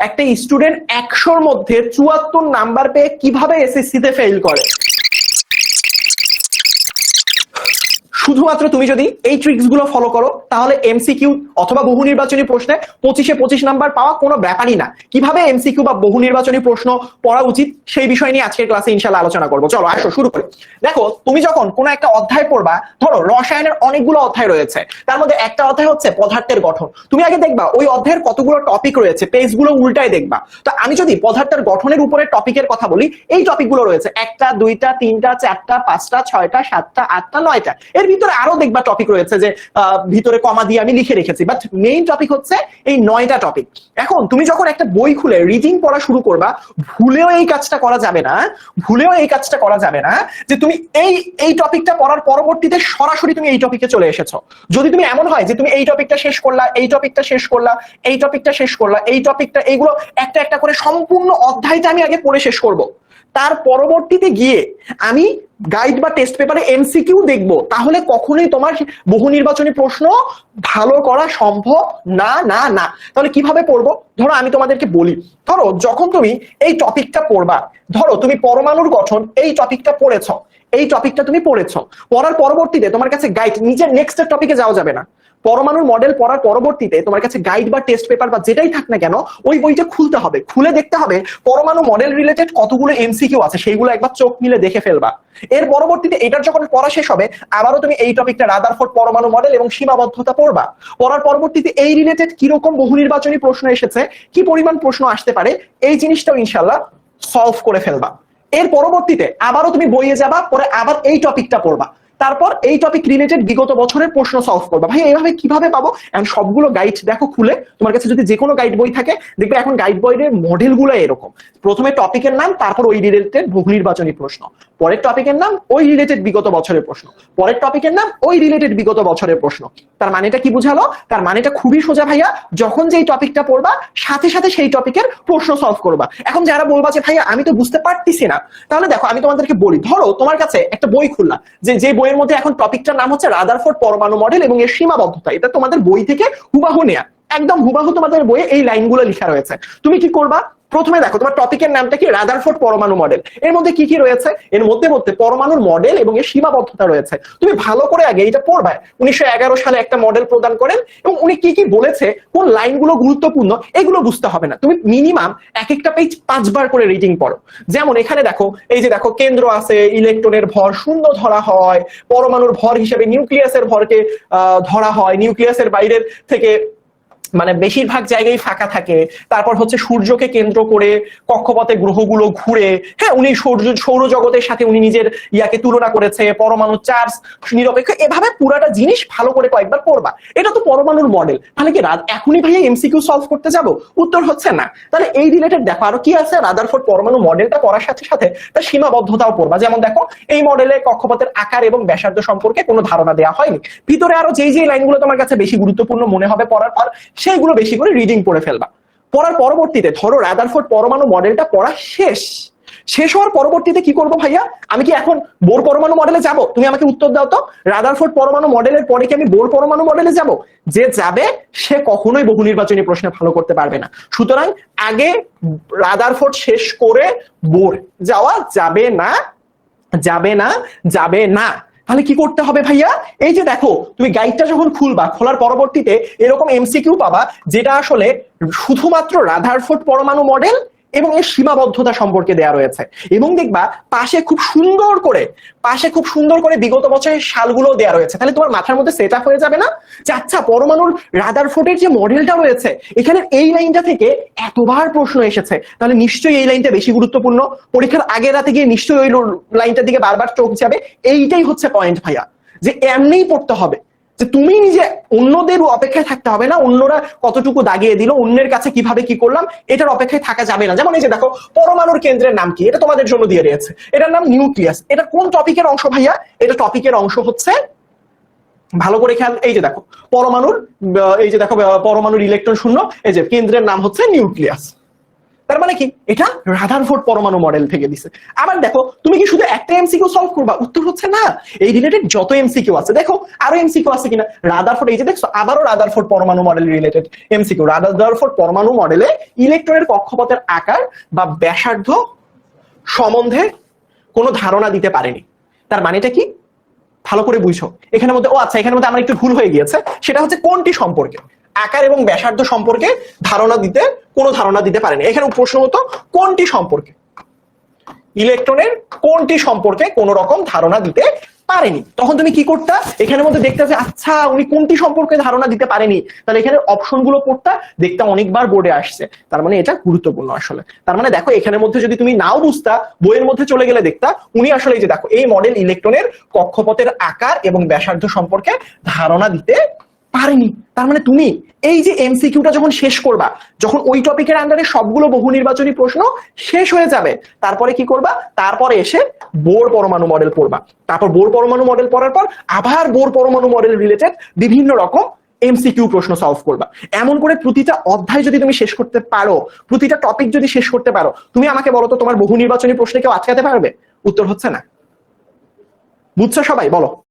একটা স্টুডেন্ট একশোর মধ্যে চুয়াত্তর নাম্বার পেয়ে কীভাবে এসএসসি তে ফেল করে? শুধুমাত্র তুমি যদি এই ট্রিক্সগুলো ফলো করো, তাহলে এমসিকিউ অথবা বহু নির্বাচনী প্রশ্নে পঁচিশে পঁচিশ নাম্বার পাওয়া কোনো ব্যাপারই না। কীভাবে এমসিকিউ বা বহু নির্বাচনী প্রশ্ন পড়া উচিত সেই বিষয় নিয়ে আজকের ক্লাসে ইনশাল্লাহ আলোচনা করব। চলো, আসো, শুরু করি। দেখো, তুমি যখন কোনো একটা অধ্যায় পড়বা, ধরো রসায়নের অনেকগুলো অধ্যায় রয়েছে। তার মধ্যে একটা অধ্যায় হচ্ছে পদার্থের গঠন। তুমি আগে দেখবা, ওই অধ্যায়ের কতগুলো টপিক রয়েছে পেজগুলো উল্টায় দেখবা। তো আমি যদি পদার্থের গঠনের উপরে টপিকের কথা বলি, এই টপিকগুলো রয়েছে, একটা, দুইটা, তিনটা, চারটা, পাঁচটা, ছয়টা, সাতটা, আটটা, নয়টা। এর ভিতরে আরও দেখবা টপিক রয়েছে যে ভিতরে কমা দিয়ে আমি লিখে রেখেছি। বাট মেইন টপিক হচ্ছে এই নয়টা টপিক এখন তুমি যখন একটা বই খুলে রিডিং পড়া শুরু করবা, ভুলেও এই কাজটা করা যাবে না, ভুলেও এই কাজটা করা যাবে না, যে তুমি এই এই টপিকটা পড়ার পরবর্তীতে সরাসরি তুমি এই টপিকে চলে এসেছ। যদি তুমি এমন হয় যে তুমি এই টপিকটা শেষ করলা, এই টপিকটা শেষ করলা, এই টপিকটা শেষ করলা, এই টপিকটা এইগুলো একটা একটা করে সম্পূর্ণ অধ্যায়টা আমি আগে পড়ে শেষ করব। তার পরবর্তীতে গিয়ে আমি গাইড বা টেস্ট পেপারে এমসিকিউ দেখব। তাহলে কখনোই তোমার বহু নির্বাচনী প্রশ্ন ভালো করা সম্ভব না না না। তাহলে কীভাবে পড়ব? ধরো আমি তোমাদেরকে বলি। ধরো যখন তুমি এই টপিকটা পড়বা, ধরো তুমি পরমাণুর গঠন এই টপিকটা পড়েছো, এই টপিকটা তুমি পড়েছো। পড়ার পরবর্তীতে তোমার কাছে গাইড নিজের নেক্সট টপিকে যাওয়া যাবে না। পরমাণুর মডেল পড়ার পরবর্তীতে তোমার কাছে গাইড বা টেস্ট পেপার বা যেটাই থাক না কেন, ওই বইটা খুলতে হবে। খুলে দেখতে হবে পরমাণু মডেল রিলেটেড কতগুলো এমসিকিউ আছে, সেইগুলো একবার চোখ মিলে দেখে ফেলবা। এর পরবর্তীতে এটার যখন পড়া শেষ হবে, আবারও তুমি এই টপিকটা রাদারফোর্ড পরমাণু মডেল এবং সীমাবদ্ধতা পড়বা। পড়ার পরবর্তীতে এই রিলেটেড কীরকম বহু নির্বাচনী প্রশ্ন এসেছে, কি পরিমাণ প্রশ্ন আসতে পারে, এই জিনিসটাও ইনশাল্লাহ সলভ করে ফেলবা। এর পরবর্তীতে আবারও তুমি বইয়ে যাবা, পরে আবার এই টপিকটা পড়বা। তারপর এই টপিক রিলেটেড বিগত বছরের প্রশ্ন সলভ করবা। ভাই, এইভাবে কীভাবে পাবো? এখন সবগুলো গাইড দেখো খুলে। তোমার কাছে যদি যে কোনো গাইড বই থাকে, দেখবে এখন গাইড বইয়ের মডেলগুলো এরকম। প্রথমে টপিকের নাম, তারপর ওই রিলেটেড বহু নির্বাচনী প্রশ্ন। পরের টপিকের নাম, ওই রিলেটেড বিগত বছরের প্রশ্ন। পরের টপিকের নাম, ওই রিলেটেড বিগত বছরের প্রশ্ন। তার মানেটা কি বুঝালো? তার মানেটা খুবই সোজা ভাইয়া, যখন যেই টপিকটা পড়বা, সাথে সাথে সেই টপিকের প্রশ্ন সলভ করবা। এখন যারা বলবা যে, ভাইয়া, আমি তো বুঝতে পারতেছি না। তাহলে দেখো, আমি তোমাদেরকে বলি, ধরো তোমার কাছে একটা বই খুললা যে যে বইয়ের মধ্যে এখন টপিকটার নাম হচ্ছে রাদারফোর্ড পরমাণু মডেল এবং এর সীমাবদ্ধতা। এটা তোমাদের বই থেকে হুবাহু নেয়া। একদম হুবাহু তোমাদের বইয়ে এই লাইনগুলো লেখা রয়েছে। তুমি কি করবা? প্রথমে দেখো, তোমার টপিকের নামটা কি? রাদারফোর্ড পরমাণু মডেল এর মধ্যে কি কি রয়েছে? এর মধ্যে মধ্যে পরমাণুর মডেল এবং এর সীমাবদ্ধতা রয়েছে। তুমি ভালো করে আগে এটা পড়বা। উনিশশো সালে একটা মডেল প্রদান করেন এবং উনি কি কি বলেছে, কোন লাইনগুলো গুরুত্বপূর্ণ, এগুলো বুঝতে হবে না। তুমি মিনিমাম এক একটা পেজ পাঁচবার করে রিডিং পড়ো। যেমন এখানে দেখো, এই যে দেখো, কেন্দ্র আছে ইলেকট্রনের ভর শূন্য ধরা হয় পরমাণুর ভর হিসেবে নিউক্লিয়াসের ভরকে ধরা হয় নিউক্লিয়াসের বাইরের থেকে মানে বেশিরভাগ জায়গায় ফাঁকা থাকে। তারপর হচ্ছে সূর্যকে কেন্দ্র করে কক্ষপথে গ্রহগুলো ঘুরে হ্যাঁ উনি সৌর সৌরজগতের সাথে উনি নিজের ইয়াকে তুলনা করেছে, পরমাণু চার্জ নিরপেক্ষ, এভাবে পুরাটা জিনিস ভালো করে কয়েকবার পড়বা। এটা তো পরমাণুর মডেল তাহলে কি এখনই ভাইয়া এমসিকিউ সলভ করতে যাব? উত্তর হচ্ছে না। তাহলে এই রিলেটেড দেখো, আরও কি আছে? রাদারফোর্ড পরমাণু মডেলটা পড়ার সাথে সাথে তার সীমাবদ্ধতাও পড়বা। যেমন দেখো, এই মডেলে কক্ষপথের আকার এবং ব্যাসার্ধ সম্পর্কে কোনো ধারণা দেওয়া হয়নি। ভিতরে আরও যেই যেই লাইনগুলো তোমার কাছে বেশি গুরুত্বপূর্ণ মনে হবে পড়ার পর সেইগুলো বেশি করে রিডিং পড়ে ফেলবা। পড়ার পরবর্তীতে, ধরো রাদারফোর্ড পরমাণু মডেলটা পড়া শেষ। শেষ হওয়ার পরবর্তীতে কি করব ভাইয়া? আমি কি এখন বোর পরমাণু মডেলে যাব? তুমি আমাকে উত্তর দাও তো। রাদারফোর্ড পরমাণু মডেলের পরে কি আমি বোর পরমাণু মডেলে যাব? যে যাবে, সে কখনোই বহু নির্বাচনী প্রশ্নে ভালো করতে পারবে না। সুতরাং আগে রাদারফোর্ড শেষ করে বোর। যাওয়া যাবে না যাবে না যাবে না। তাহলে কি করতে হবে ভাইয়া? এই যে দেখো, তুমি গাইডটা যখন খুলবা, খোলার পরবর্তীতে এরকম এমসিকিউ পাবা, যেটা আসলে শুধুমাত্র রাধারফোর্ড পরমাণু মডেল এবং এর সীমাবদ্ধতা সম্পর্কে দেয়া রয়েছে। এবং দেখবা, পাশে খুব সুন্দর করে, পাশে খুব সুন্দর করে বিগত বছরের সালগুলো দেয়া রয়েছে। তাহলে তোমার মাথার মধ্যে সেট আপ হয়ে যাবে না? যে আচ্ছা পরমাণুর রাদারফোর্ডের যে মডেলটা রয়েছে, এখানে এই লাইনটা থেকে এতবার প্রশ্ন এসেছে। তাহলে নিশ্চয়ই এই লাইনটা বেশি গুরুত্বপূর্ণ। পরীক্ষার আগের রাতে গিয়ে নিশ্চয়ই ওই লাইনটার দিকে বারবার চোখ যাবে। এইটাই হচ্ছে পয়েন্ট ভাইয়া। যে এমনিই পড়তে হবে। যে তুমি নিজে অন্যদের অপেক্ষায় থাকতে হবে না, অন্যরা কতটুকু দাগিয়ে দিল, অন্যের কাছে কীভাবে কি করলাম, এটার অপেক্ষায় থাকা যাবে না। যেমন এই যে দেখো, পরমাণুর কেন্দ্রের নাম কি? এটা তোমাদের জন্য দিয়ে রয়েছে এটার নাম নিউক্লিয়াস। এটা কোন টপিকের অংশ ভাইয়া? এটা টপিকের অংশ হচ্ছে, ভালো করে খেয়াল, এই যে দেখো, পরমাণুর, এই যে দেখো, পরমাণুর ইলেকট্রন শূন্য, এই যে কেন্দ্রের নাম হচ্ছে নিউক্লিয়াস। তার মানে কি? এটা রাদারফোর্ড পরমাণু মডেল থেকে দিছে। আবার দেখো, তুমি কি শুধু একটা এমসিকিউ সলভ করবা? উত্তর হচ্ছে না। এই রিলেটেড যত এমসিকিউ আছে, দেখো, আরও এমসিকিউ আছে কিনা? রাদারফোর্ড এই যে দেখছ, আবারও রাদারফোর্ড পরমাণু মডেল রিলেটেড এমসিকিউ রাদারফোর্ড পরমাণু মডেলে ইলেকট্রনের কক্ষপথের আকার বা ব্যাসার্ধ সম্বন্ধে কোনো ধারণা দিতে পারেনি। তার মানেটা কি? ভালো করে বুঝো। এখানের মধ্যে, ও আচ্ছা এখানের মধ্যে আমার একটু ভুল হয়ে গিয়েছে। সেটা হচ্ছে কোনটি সম্পর্কে? আকার এবং ব্যাসার্ধ সম্পর্কে ধারণা দিতে, কোনো ধারণা দিতে পারেনি। এখানে প্রশ্ন হতো, কোনটি সম্পর্কে? ইলেকট্রনের কোনটি সম্পর্কে কোনো রকম ধারণা দিতে পারেনি। তখন তুমি কি করতা? এখানের মধ্যে দেখতে যে আচ্ছা উনি কোনটি সম্পর্কে ধারণা দিতে পারেনি? তাহলে এখানে অপশনগুলো পড়তা, দেখতে অনেকবার বোর্ডে আসছে। তার মানে এটা গুরুত্বপূর্ণ আসলে। তার মানে দেখো, এখানের মধ্যে যদি তুমি নাও বুঝতা, বইয়ের মধ্যে চলে গেলে দেখতা, উনি আসলে এই যে দেখো, এই মডেল ইলেকট্রনের কক্ষপথের আকার এবং ব্যাসার্ধ সম্পর্কে ধারণা দিতে পারেনি। তার মানে তুমি এই যে এমসিকিউটা যখন শেষ করবা, যখন ওই টপিকের আন্ডারে সবগুলো বহু নির্বাচনী প্রশ্ন শেষ হয়ে যাবে, তারপরে কি করবা? তারপরে এসে বোর পরমাণু মডেল পড়বা। তারপর বোর পরমাণু মডেল পড়ার পর আবার বোর পরমাণু মডেল রিলেটেড বিভিন্ন রকম এমসিকিউ প্রশ্ন সলভ করবা। এমন করে প্রতিটা অধ্যায় যদি তুমি শেষ করতে পারো, প্রতিটা টপিক যদি শেষ করতে পারো, তুমি আমাকে বলো তো তোমার বহু নির্বাচনী প্রশ্নে কেউ আটকাতে পারবে? উত্তর হচ্ছে না। বুঝছ সবাই? বলো।